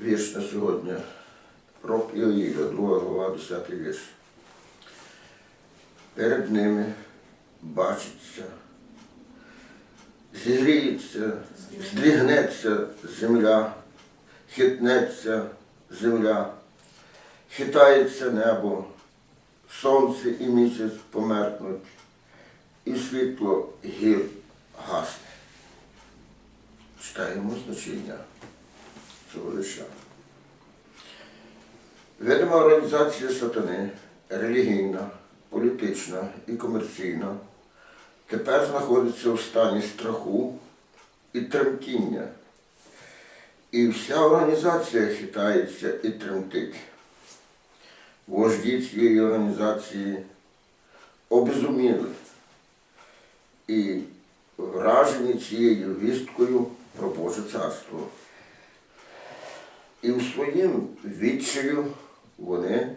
Вірш на сьогодні. Пророк Іоїля, 2 глава, 10 вірш. Перед ними бачиться, зігріється, здрігнеться земля, хитнеться земля, хитається небо, сонце і місяць померкнуть, і світло гір гасне. Читаємо значення цього лиша. Відома організація сатани, релігійна, політична і комерційна, тепер знаходиться у стані страху і тремтіння. І вся організація хитається і тремтить. Вожді цієї організації обезуміли і вражені цією вісткою про Боже царство. І в своїм відчаю вони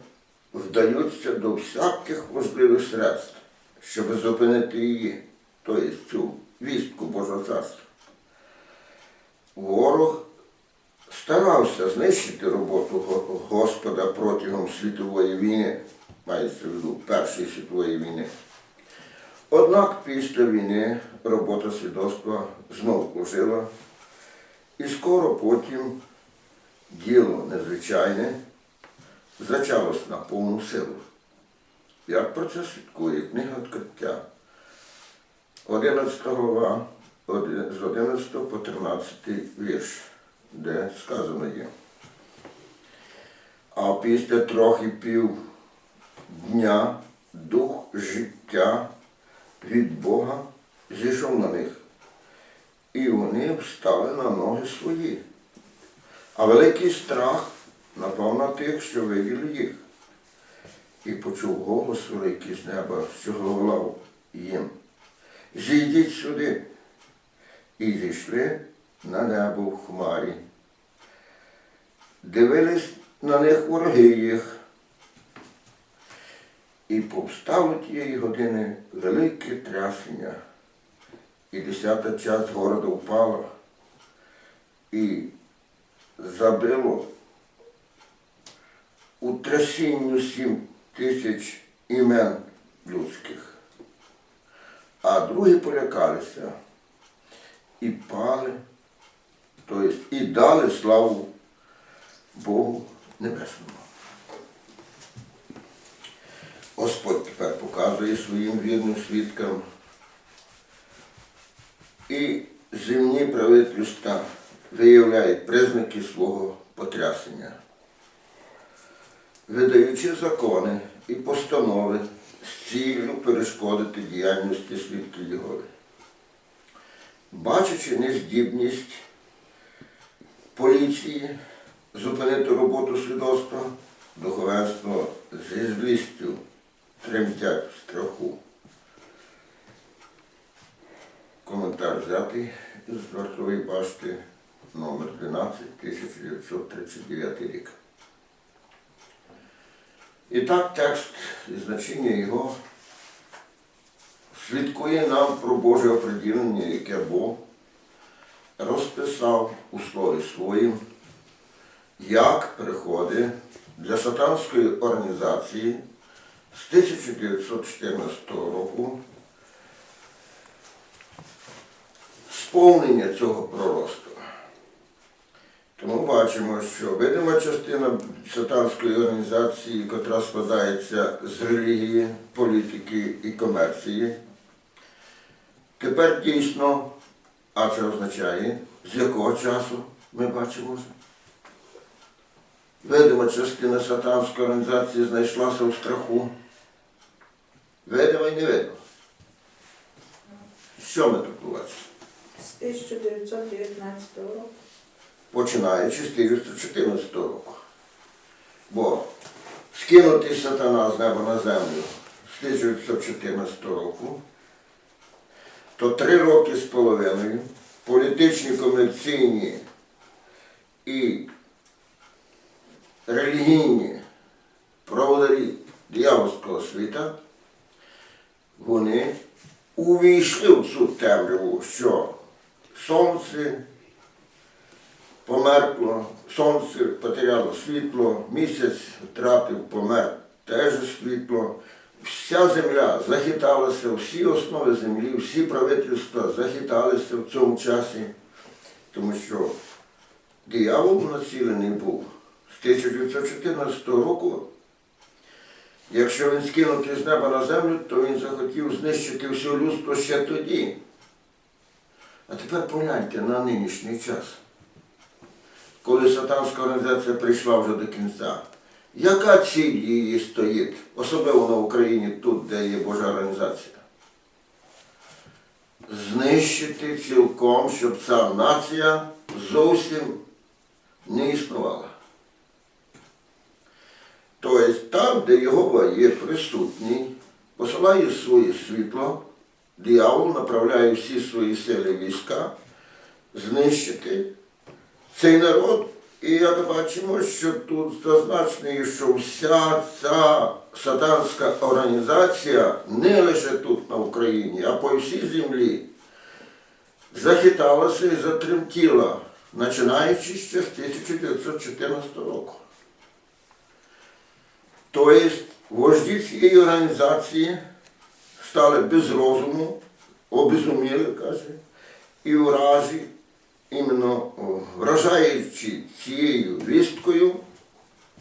вдаються до всяких можливих средств, щоб зупинити її, тобто цю вістку Божого царства. Ворог старався знищити роботу Господа протягом світової війни, мається в виду Першої світової війни. Однак після війни робота свідоцтва знов ожила, і скоро потім діло незвичайне зачалось на повну силу. Як про це свідкує книга відкриття, 11 глава, з 11 по 13 вірш, де сказано є. А після трохи пів дня дух життя від Бога зійшов на них, і вони встали на ноги свої. А великий страх напав на тих, що виділи їх, і почув голос великий з неба, що говорив їм. Зійдіть сюди. І зійшли на небо в хмарі. Дивились на них вороги їх. І повстало тієї години велике трясення, і десята часть города впала, і забило у трясінню сім тисяч імен людських. А другі полякалися і пали, тобто і дали славу Богу Небесному. Господь тепер показує своїм вірним свідкам і земні правительства виявляють признаки свого потрясення, видаючи закони і постанови з ціллю перешкодити діяльності свідків Єгови. Бачачи нездібність поліції зупинити роботу свідоцтва, духовенство зі злістю тремтять в страху. Коментар взятий з вартової башти номер 12 1939 рік. І так текст і значення його свідкує нам про Боже оприділення, яке Бог розписав у слові своїм, як приходить для сатанської організації з 1914 року сповнення цього пророцтва. Тому бачимо, що видима частина сатанської організації, яка складається з релігії, політики і комерції, тепер дійсно, а це означає, з якого часу ми бачимо. Видима частина сатанської організації знайшлася у страху. Видима і невидима. Що ми тут побачимо? З 1919 року. Починаючи з 1914 року. Бо скинутий сатана з неба на землю з 1914 року, то три роки з половиною політичні, комерційні і релігійні проводарі диявольського світа, вони увійшли в цю темряву, що сонце померкло, сонце потеряло світло, місяць втратив, помер теж світло. Вся земля захиталася, всі основи землі, всі правительства захиталися в цьому часі, тому що диявол націлений був з 1914 року. Якщо він скинути з неба на землю, то він захотів знищити все людство ще тоді. А тепер погляньте на нинішній час, коли сатанська організація прийшла вже до кінця. Яка ціль її стоїть, особливо на Україні, тут, де є Божа організація? Знищити цілком, щоб ця нація зовсім не існувала. Тобто там, де Єгова є присутній, посилає своє світло, диявол направляє всі свої сили війська знищити цей народ. І як бачимо, що тут зазначено, що вся ця сатанська організація не лише тут на Україні, а по всій землі захиталася і затремтіла, починаючи ще з 1914 року. Тобто вожді цієї організації стали без розуму, обезуміли, каже, і вражі, іменно вражаючи цією вісткою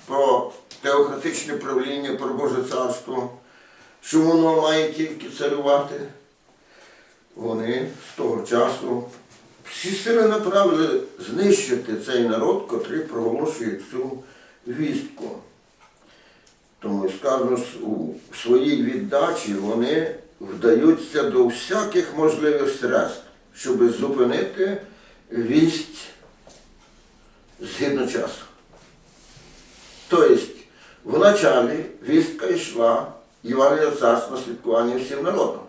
про теократичне правління, про Боже царство, що воно має тільки царювати, вони з того часу всі сили направили знищити цей народ, котрий проголошує цю вістку. Тому сказано, у своїй віддачі вони вдаються до всяких можливих средств, щоб зупинити вість згідно часу. Тобто, вначалі вістка йшла Євангелія царства слідкування всім народом.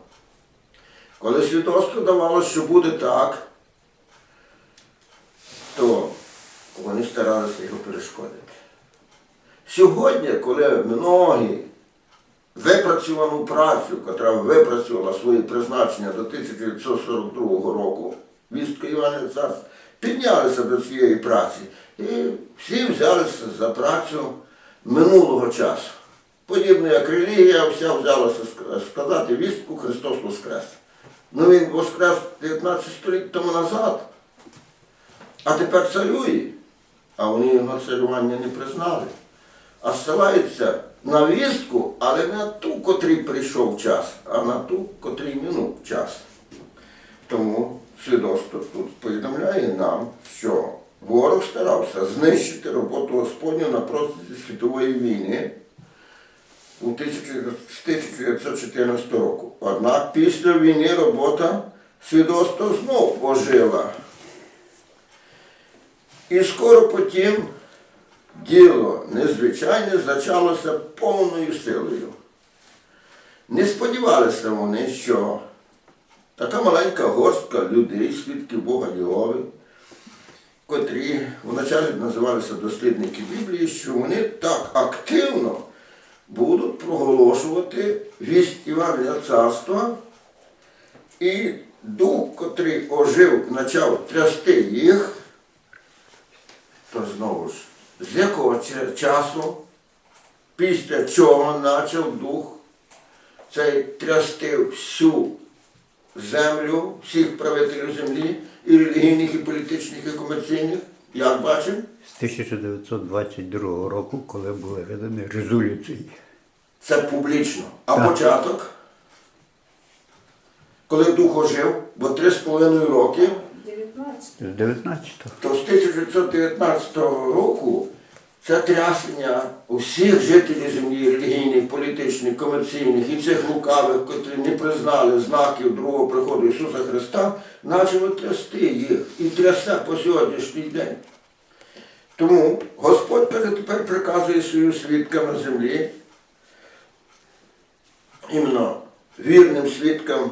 Коли свідоцтво давало, що буде так, то вони старалися його перешкодити. Сьогодні, коли многі випрацьовану працю, яка випрацювала свої призначення до 1942 року, вістка Івана Царства, піднялися до цієї праці і всі взялися за працю минулого часу. Подібно як релігія, вся взялася ск- сказати вістку Христос Воскрес. Ну він воскрес 19 століть тому назад, а тепер царює, а вони його царювання не признали а ссилаються на вістку, але не на ту, котрий прийшов час, а на ту, котрий минув час. Тому свідоцтво тут повідомляє нам, що ворог старався знищити роботу Господню на протязі світової війни у 1900 з 1914 року. Однак після війни робота свідоцтва знов ожила. І скоро потім діло незвичайне зачалося повною силою. Не сподівалися вони, що така маленька горстка людей, свідків Бога Єгови, котрі вначалі називалися дослідники Біблії, що вони так активно будуть проголошувати вість Івангелія Царства, і дух, котрий ожив, почав трясти їх, то знову ж, з якого часу, після чого почав дух цей трясти всю землю, всіх правителів землі, і релігійних, і політичних, і комерційних, як бачимо, З 1922 року, коли були видані резолюції. це публічно. А Так. початок, коли дух ожив, бо три з половиною роки, 19. З 19-го. то з 1919 року це трясення усіх жителів землі, релігійних, політичних, комерційних і цих лукавих, котрі не признали знаків другого приходу Ісуса Христа, почало трясти їх і трясе по сьогоднішній день. Тому Господь тепер приказує своїм свідкам на землі, іменно вірним свідкам,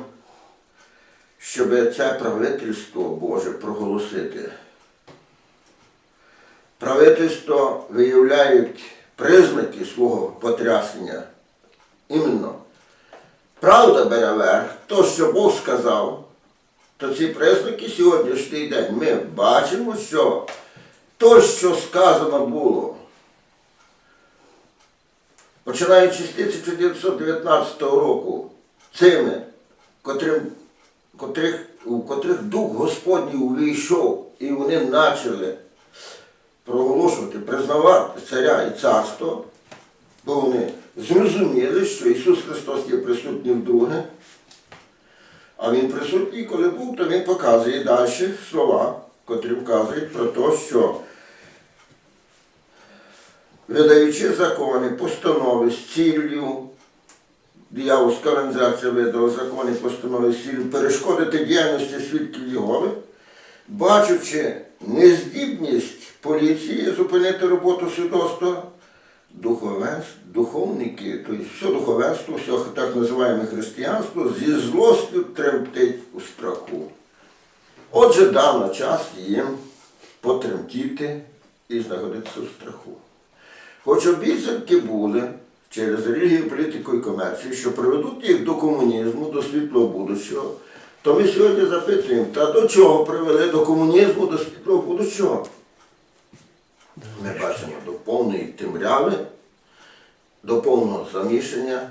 щоб це правительство Боже проголосити. Правительство виявляють признаки свого потрясення. Іменно. Правда бере верх, то, що Бог сказав, то ці признаки сьогоднішній день ми бачимо, що то, що сказано було, починаючи з 1919 року, цими, котрим, котрих, у котрих Дух Господній увійшов, і вони почали проголошувати, признавати царя і царство, бо вони зрозуміли, що Ісус Христос є присутній вдруге, а Він присутній, коли був, то Він показує далі слова, котрі вказують про те, що видаючи закони, постанови з ціллю, диявольська організація видала закони, постанови з ціллю перешкодити діяльності свідків Єгови, бачучи нездібність поліції зупинити роботу свідоцтва, духовники, тобто все духовенство, все так називаємо християнство, зі злостю тремтить у страху. Отже, дав на час їм потремтіти і знаходитися в страху. Хоч обіцянки були через релігію, політику і комерцію, що приведуть їх до комунізму, до світлого будущого, то ми сьогодні запитуємо, та до чого привели до комунізму, до світлого будущого? Ми бачимо до повної темряви, до повного замішання,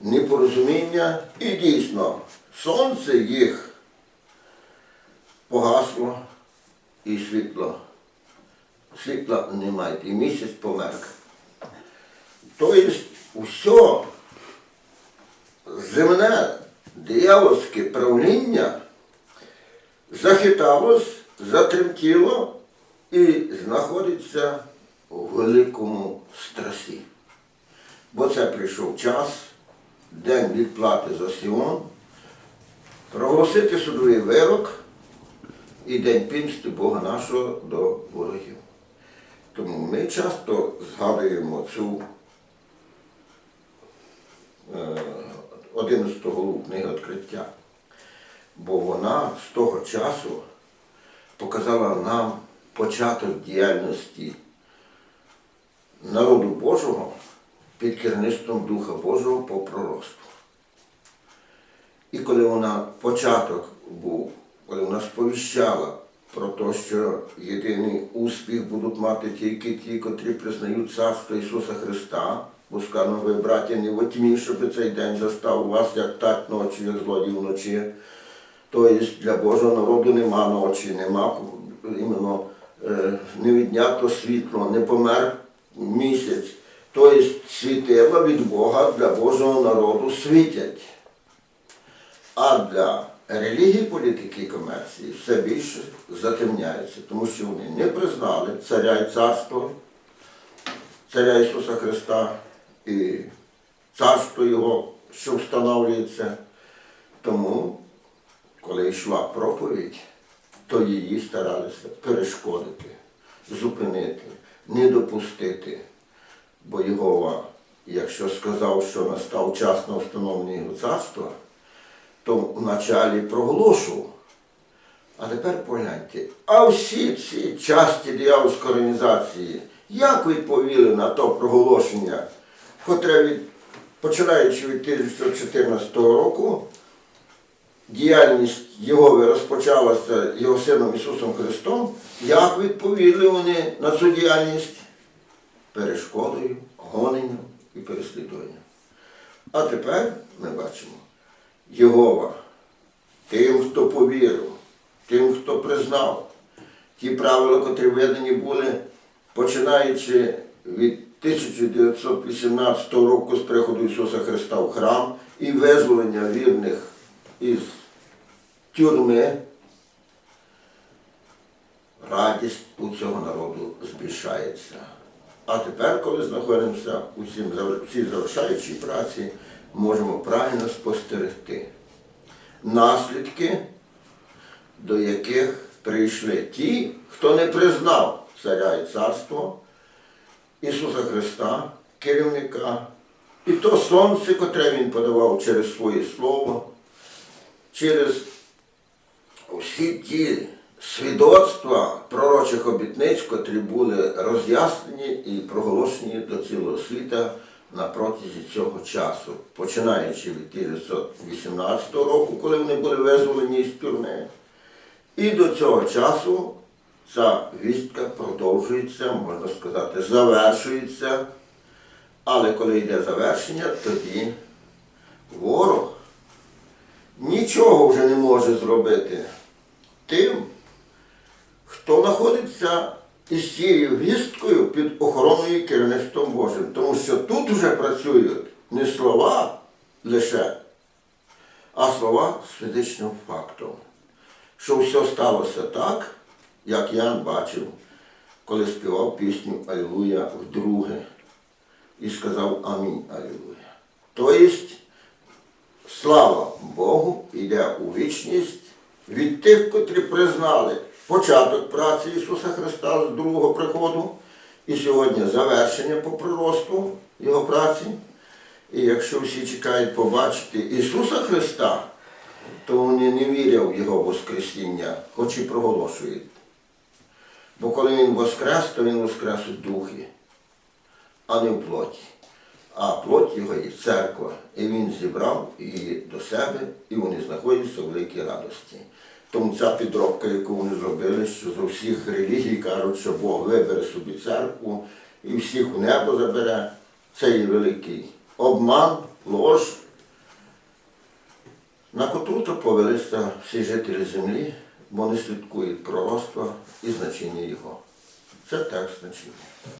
непорозуміння і дійсно сонце їх погасло і світло. Світла немає, і місяць померк. Тобто усе земне диявольське правління захиталось, затремтіло і знаходиться у великому стресі. Бо це прийшов час, день відплати за Сіон, проголосити судовий вирок і день пімсти Бога нашого до ворогів. Тому ми часто згадуємо цю е, 11 главу книги відкриття, бо вона з того часу показала нам початок діяльності народу Божого під керівництвом Духа Божого по пророцтву. І коли вона початок був, коли вона сповіщала про те, що єдиний успіх будуть мати тільки ті, котрі признають царство Ісуса Христа, бо сказано, ви, браті, не во тьмі, щоб цей день застав вас, як так ночі, як злодій вночі. Тобто для Божого народу нема ночі, нема іменно не віднято світло, не помер місяць. Тобто світила від Бога для Божого народу світять. А для релігії, політики і комерції все більше затемняється, тому що вони не признали царя і царство, царя Ісуса Христа і царство Його, що встановлюється. Тому, коли йшла проповідь, то її старалися перешкодити, зупинити, не допустити. Бо Єгова, якщо сказав, що настав час на встановлення його царства, то вначалі проголошував. А тепер погляньте, а всі ці часті диявольської організації, як відповіли на то проголошення, котре від, починаючи від 1914 року, діяльність Єгови розпочалася його сином Ісусом Христом, як відповіли вони на цю діяльність? Перешкодою, гоненням і переслідуванням. А тепер ми бачимо, Єгова тим, хто повірив, тим, хто признав ті правила, котрі введені були, починаючи від 1918 року з приходу Ісуса Христа в храм і визволення вірних із тюрми, радість у цього народу збільшається. А тепер, коли знаходимося у цій завершаючій праці, можемо правильно спостерегти наслідки, до яких прийшли ті, хто не признав царя і царство Ісуса Христа, керівника, і то сонце, котре він подавав через своє слово, через всі ті свідоцтва пророчих обітниць, котрі були роз'яснені і проголошені до цілого світа на протязі цього часу, починаючи від 1918 року, коли вони були визволені з тюрми, і до цього часу, ця вістка продовжується, можна сказати, завершується. Але коли йде завершення, тоді ворог нічого вже не може зробити тим, хто знаходиться із цією вісткою під охороною керівництвом Божим. Тому що тут вже працюють не слова лише, а слова з фізичним фактом. Що все сталося так, як Ян бачив, коли співав пісню Алілуя вдруге і сказав Амінь Алілуя. Тобто, слава Богу йде у вічність від тих, котрі признали початок праці Ісуса Христа з другого приходу і сьогодні завершення по приросту Його праці. І якщо всі чекають побачити Ісуса Христа, то вони не вірять в Його Воскресіння, хоч і проголошують. Бо коли Він воскрес, то Він воскрес у духі, а не в плоті. А плоть його є церква. І він зібрав її до себе, і вони знаходяться в великій радості. Тому ця підробка, яку вони зробили, що з усіх релігій кажуть, що Бог вибере собі церкву і всіх у небо забере, це є великий обман, лож, на котру то повелися всі жителі землі, бо не слідкують пророцтва і значення його. Це текст значення.